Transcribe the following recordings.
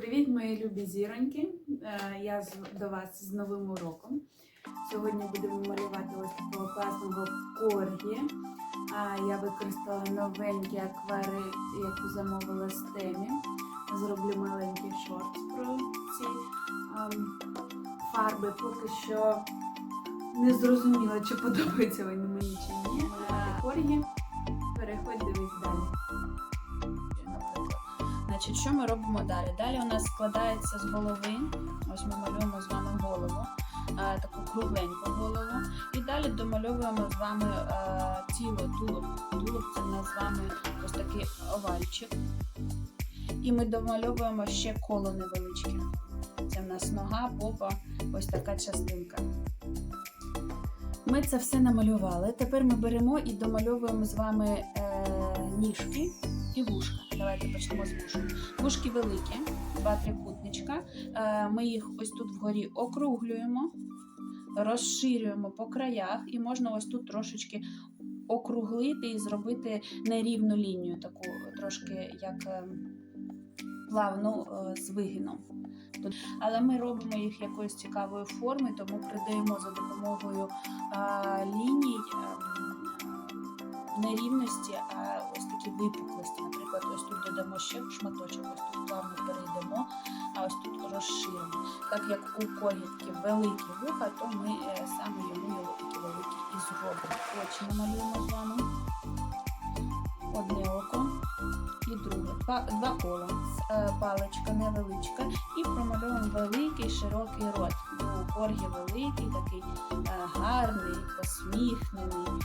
Привіт, мої любі зіроньки! Е, Я до вас з новим уроком. Сьогодні будемо малювати ось такого класного коргі. Я використала новенький акварель, яку замовила з темі. Зроблю маленький шорт про ці фарби. Поки що не зрозуміла, чи подобаються вони мені чи ні. Коргі. Переходь, дивись далі. Значить, що ми робимо далі? Далі у нас складається з голови. Ось ми малюємо з вами голову, е, таку кругленьку голову. І далі домальовуємо з вами е, тіло, тулуб. Тулуб це в нас з вами ось такий овальчик. І ми домальовуємо ще коло невеличке. Це в нас нога, попа, ось така частинка. Ми це все намалювали. Тепер ми беремо і домальовуємо з вами е, ніжки і вушка. Давайте почнемо з вушок. Вушки великі, два трикутничка. Е, Ми їх ось тут вгорі округлюємо, розширюємо по краях, і можна ось тут трошечки округлити і зробити нерівну лінію, таку трошки як е, плавну е, з вигином. Але ми робимо їх якоїсь цікавої форми, тому придаємо за допомогою а, ліній ем, нерівності, а ось такі випуклості. Додамо ще шматочок, ось тут плавно перейдемо, а ось тут розширимо. Так як у коргі великі вуха, то ми е, саме йому такі великі і зробимо. Очі намалюємо з вами. Одне око і друге. Два кола. Е, Паличка невеличка. І промальовуємо великий широкий рот. У коргі великий, такий е, гарний, посміхнений.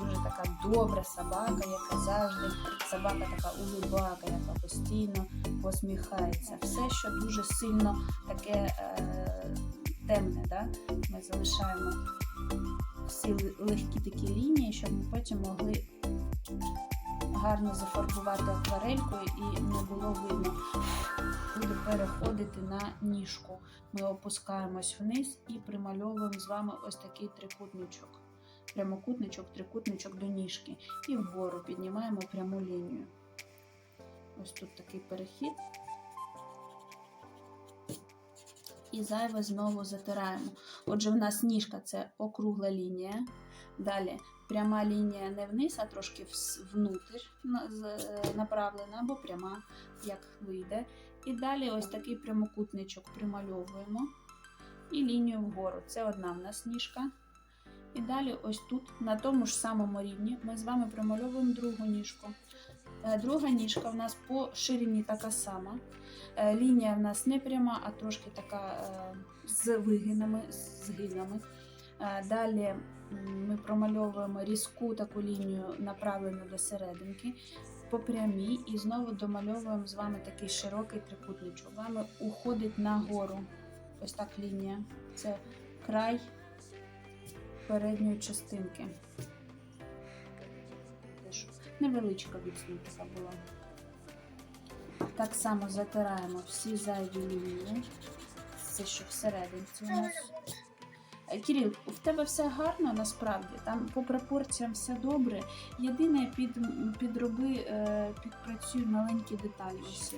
Дуже така добра собака, яка завжди собака така улибака, яка постійно посміхається. Все, що дуже сильно таке е, темне, да? ми залишаємо всі легкі такі лінії, щоб ми потім могли гарно зафарбувати акварелькою і не було видно. Буде переходити на ніжку. Ми опускаємось вниз і примальовуємо з вами ось такий трикутничок. Прямокутничок, трикутничок до ніжки. І вгору піднімаємо пряму лінію. Ось тут такий перехід. І зайве знову затираємо. Отже, в нас ніжка це округла лінія. Далі пряма лінія не вниз, а трошки е, направлена, або пряма, як вийде. І далі ось такий прямокутничок примальовуємо. І лінію вгору. Це одна в нас ніжка. І далі ось тут, на тому ж самому рівні, ми з вами примальовуємо другу ніжку. Е, Друга ніжка в нас по ширині така сама. Е, Лінія в нас не пряма, а трошки така е, з вигинами, з згинами. Е, Далі ми промальовуємо різку таку лінію, направлену до серединки, по прямій, і знову домальовуємо з вами такий широкий трикутничок. Вами уходить нагору. Ось так лінія. Це край передньої частинки. Невеличка відстань така була. Так само затираємо всі зайві лінії. Це що всерединці у нас. Е, Кирил, в тебе все гарно насправді. Там по пропорціям все добре. Єдине, під, підроби, е, підпрацюй маленькі деталі. Ось,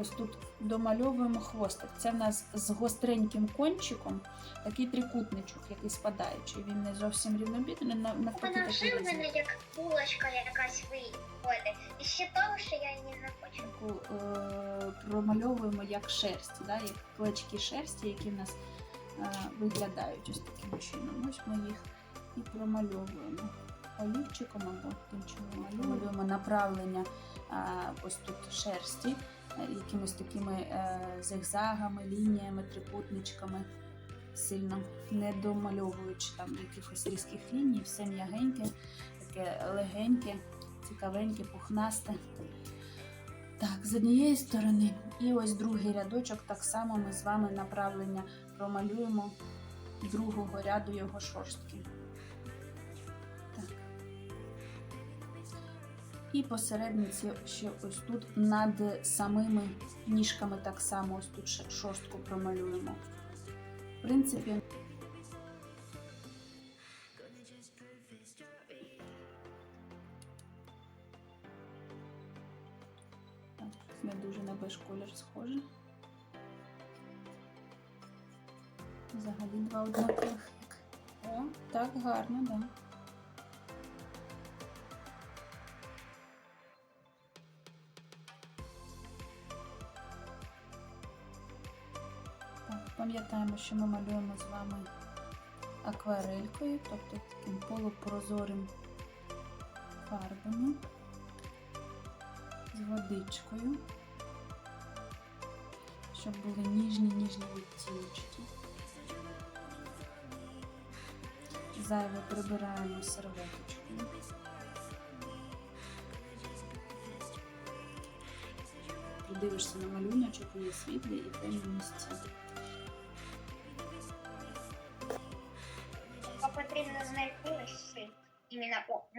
ось тут домальовуємо хвостик. Це в нас з гостреньким кончиком такий трикутничок, який спадаючий. Він не зовсім рівнобідний, на- навпаки Вона вже в мене як булочка якась виходить. І ще того, що я її не хочу. Таку, е, промальовуємо як шерсть, да? як клочки шерсті, які в нас е, виглядають ось таким чином. Ось ми їх і промальовуємо олівчиком або тим, ми малюємо направлення е, ось тут шерсті, якимось такими е, зигзагами, лініями, трикутничками, сильно не домальовуючи там якихось різких ліній, все м'ягеньке, таке легеньке, цікавеньке, пухнасте. Так, з однієї сторони. І ось другий рядочок, так само ми з вами направлення промалюємо другого ряду його шорстки. І посередниці ще ось тут над самими ніжками так само ось тут шорстку промалюємо. В принципі, Так, ми дуже на беж колір схоже. Взагалі два однакових. О, так гарно, так. Да. Пам'ятаємо, що ми малюємо з вами акварелькою, тобто таким полупрозорим фарбами з водичкою, щоб були ніжні ніжні відтіночки. Зайве прибираємо серветочкою. Придивишся на малюночок, є світлі і темні місця.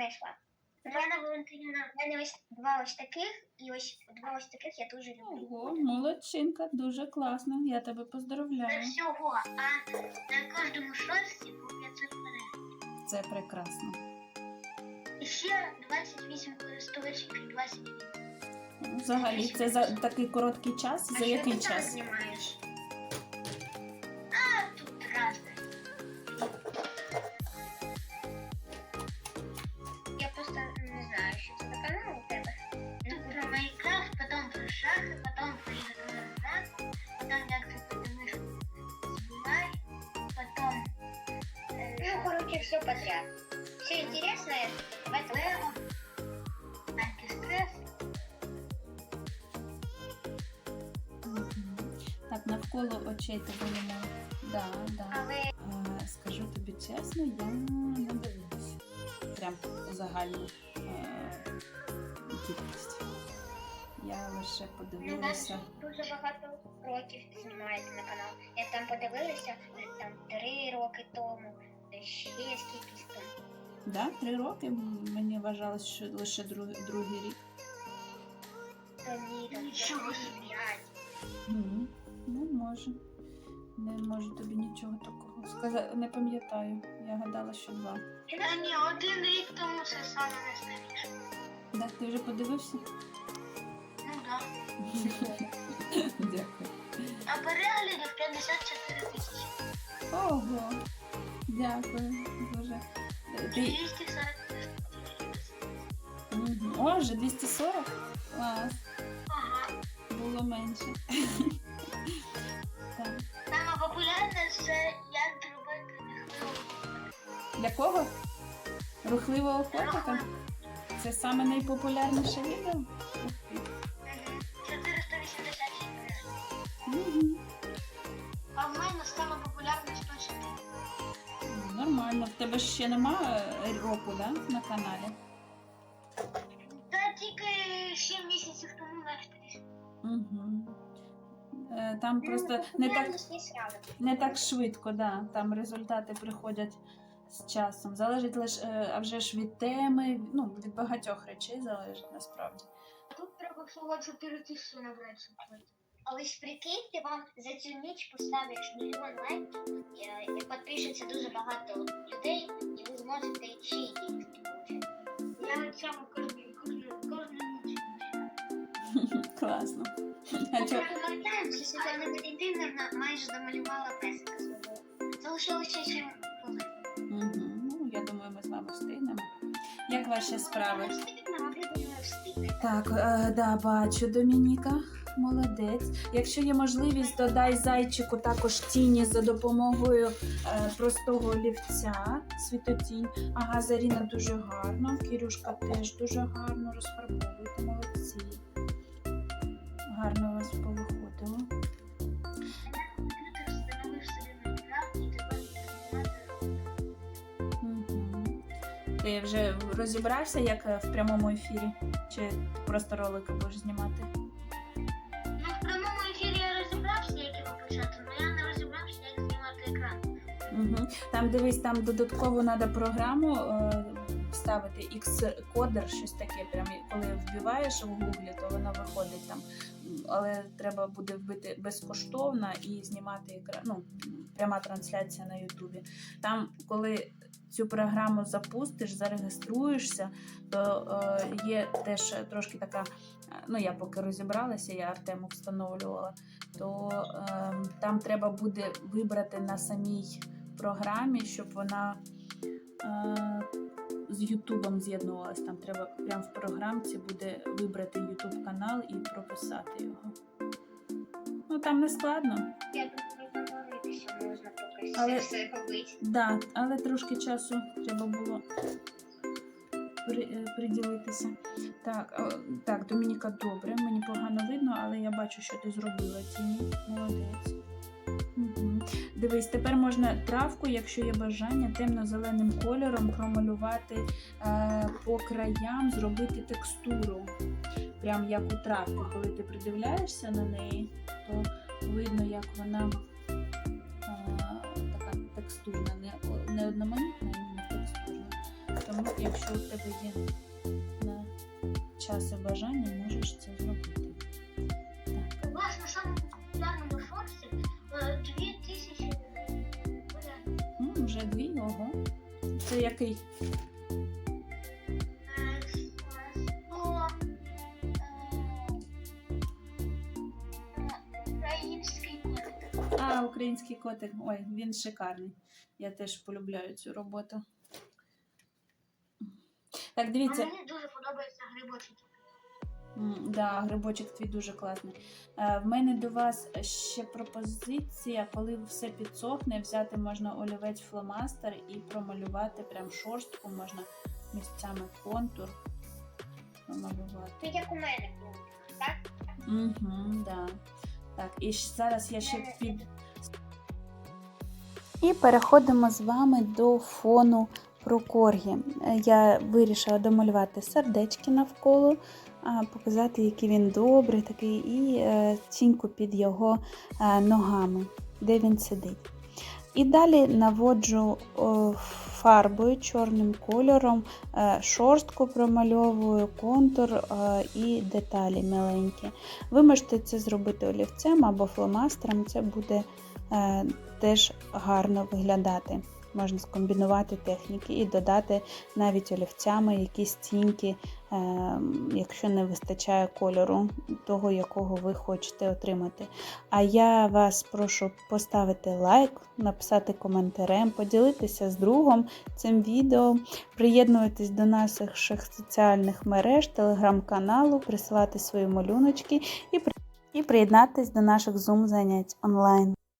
Знайшла. Рана Валентинівна, в мене ось два ось таких, і ось два ось таких я дуже люблю. Ого, молодчинка, дуже класно. Я тебе Це поздравляю. всього, а на кожному шорсті по 500 переглядів. Це прекрасно. І ще 28 користувачів і 20. Ну, Взагалі, це за такий короткий час. За який ти там час? знімаєш? Ну, все подряд. Все интересное, давайте Лего, антистресс. Так, навколо очей тебе нема. Да, да. Але Скажу тобі чесно, я не дивилася. Прям загальну кількість. Я лише Ну, подивилася. дуже багато років знімаєте на канал. Я там подивилася, там три роки тому, скількись там. Да, три роки мені вважалось, що лише другий, другий рік. То ні, нічого п'ять. Мгм. Ну, може. Не можу тобі нічого такого сказати. Не пам'ятаю. Я гадала, що два. Та ні, один рік тому це саме найстаріше. Да, ти вже подивився? Ну так. Дякую. А переглядів 54 тисячі. Ого. Дякую. Дуже. Ти... 240 Мгм. О, вже 240? Клас. Ага. Було менше. так. Саме популярне це як зробити нехливу. Для кого? Рухливого котика? Це саме найпопулярніше відео? Тебе ще нема е, року, да? На каналі? Та тільки 7 місяців тому навіть. Угу. Там просто не так, не так швидко, да. там результати приходять з часом. Залежить лише е, а вже ж від теми, ну, від багатьох речей залежить насправді. Тут треба всього 4 тисячі набрати. Але ж прикиньте, вам за цю ніч поставиш мільйон лайків, і, і підпишеться дуже багато людей, і ви зможете ще й деньги. Я на цьому кожну, кожну, кожну ніч. Класно. А чо? пам'ятаємо, що Світлана Валентинівна майже домалювала песика свого. Залишилося ще. Угу. Ну, я думаю, ми з вами встигнемо. Як ваші справи? Встигнемо, а ви не встигнете. Так, е, да, бачу, Домініка. Молодець. Якщо є можливість, додай зайчику також тіні за допомогою е, простого олівця, світотінь. Ага, Заріна дуже гарно, Кірюшка теж дуже гарно розфарбовуєте, молодці. Гарно у вас повиходило. Ти вже розібрався, як е, в прямому ефірі? Чи просто ролики будеш знімати? Там дивись, там додатково треба програму е, вставити X-кодер, щось таке. Прям коли вбиваєш в гуглі, то воно виходить там але треба буде вбити безкоштовно і знімати екра- ну, пряма трансляція на Ютубі. Там, коли цю програму запустиш, зареєструєшся, то е, є теж трошки така. Ну, я поки розібралася, я Артему встановлювала, то е, там треба буде вибрати на самій програмі, щоб вона е, з Ютубом з'єднувалась. Там треба прямо в програмці буде вибрати Ютуб канал і прописати його. Ну там не складно. Я тут проговоритися можна поки Але- все. Да, але трошки часу треба було при, е, приділитися. Так, так, Домініка, добре, мені погано видно, але я бачу, що ти зробила тіні. Молодець. Дивись, тепер можна травку, якщо є бажання, темно-зеленим кольором промалювати е, по краям, зробити текстуру. Прям як у травки. Коли ти придивляєшся на неї, то видно, як вона е, така текстурна, не, не одноманітна, а текстурна. Тому, якщо у тебе є на час і бажання, можеш це зробити. Це який? Український котик. А, український котик. Ой, він шикарний. Я теж полюбляю цю роботу. Так, А мені дуже подобається грибочок. Да, грибочок твій дуже класний. Е, В мене до вас ще пропозиція, коли все підсохне, взяти можна олівець фломастер і промалювати прям шорстку, можна місцями контур промалювати. Ти як у мене так? Угу, да. Так, і зараз я ще під. І переходимо з вами до фону про коргі. Е, Я вирішила домалювати сердечки навколо, показати, який він добрий, такий, і е, тіньку під його е, ногами, де він сидить. І далі наводжу фарбою чорним кольором, е, шорстку промальовую, контур і деталі миленькі. Ви можете це зробити олівцем або фломастером, це буде теж гарно виглядати. Можна скомбінувати техніки і додати навіть олівцями якісь тіньки, е, якщо не вистачає кольору, того, якого ви хочете отримати. А я вас прошу поставити лайк, написати коментарем, поділитися з другом цим відео, приєднуватись до наших соціальних мереж, телеграм-каналу, присилати свої малюночки і, і приєднатись до наших Zoom занять онлайн.